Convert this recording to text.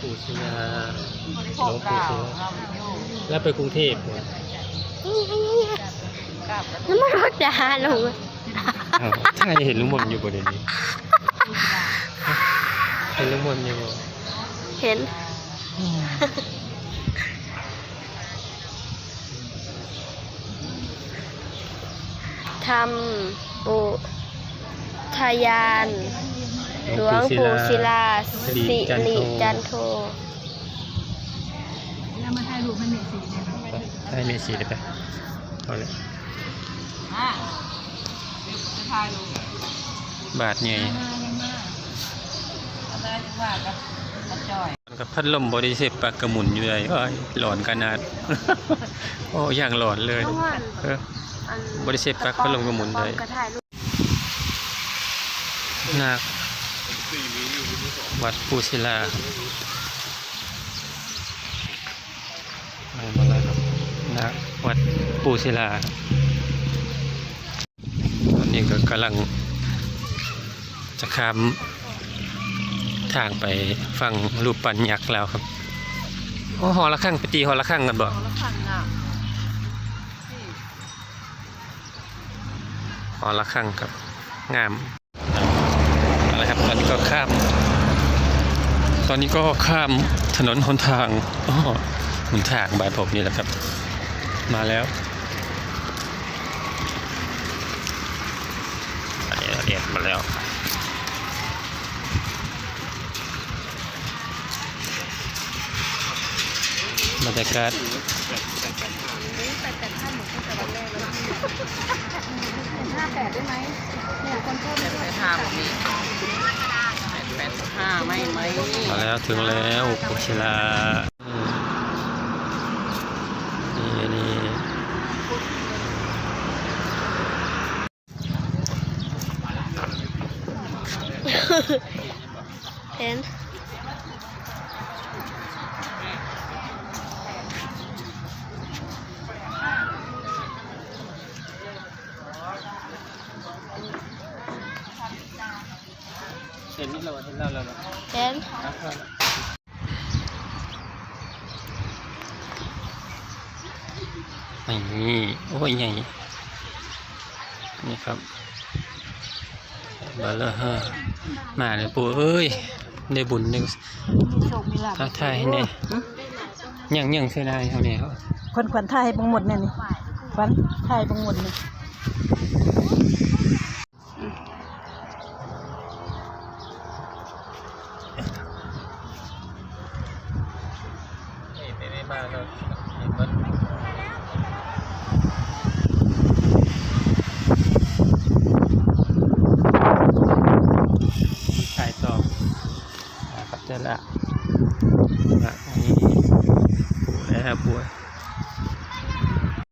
ปู่ศิลาหลหวลงวงปู่ปู่ศิศิลาลาแล้วไปกรุงเทพเนี่ยน้ำมันรถจะหาลงอ้าวถ้าเห็นลุงมนอยู่บนนี้เห็นลุงมนอยู่บ่เห็นทำปุทยาน หลวงปู่ศิลาสิริจันโทแล้วมาถ่ายรูปให้เมสีเนี่ยไปให้เมสีได้ไปเอาเลยอะจะถ่ายรูปบาทใหญ่มายังมาเอาได้จังหวะกับกระจอยกับพัดลมบริเซปากกระหมุนอยู่เลยโอ้ยหลอนขนาด โอ้อย่างหลอนเลยเออบริเซปากพัดลมกระหมุนได้กระถ่ายรูปนาค วัดปูศิลามามาแล้วครับนาควัดปูศิลาตอนนี้ก็กำลังจะข้ามทางไปฟังรูปปั้นยักษ์แล้วครับโอ้หอละข้างไปตีหอละข้างกันบ่เอาละขันอะหอละข้างครับ งาม อะครับ ตอนนี้ก็ข้าม ตอนนี้ก็ข้ามถนนหนทางหนทางบายผมนี่แหละครับ มาแล้วเรียดมาแล้วบรรยากาศ ห้าแปดได้ไหมเนี่ยคนพูดแปดแปดห้าแบบนี้แปดแปดห้าไม่ไหมมาแล้วถึงแล้วปุชิลานี่นี่เห็น ห็นนี่เราเห็นแล้วเราเห็นนี่โอ้ยใหญ่นี่ครับบาเลอร์ฮะมาเลยปู่เอ้ยได้บุญได้มีโชคมีลาภท้าทายให้แน่ยังยังเสียดายเท่านี้ครับคนขวัญถ่ายให้บังหมดเนี่ยนี่ขวัญถ่ายบังหมดนี่นี่ไมาแล้วเห็นมันถ่ายต่อนะครับเจ้าละอะนี่ปู่แล้วปู่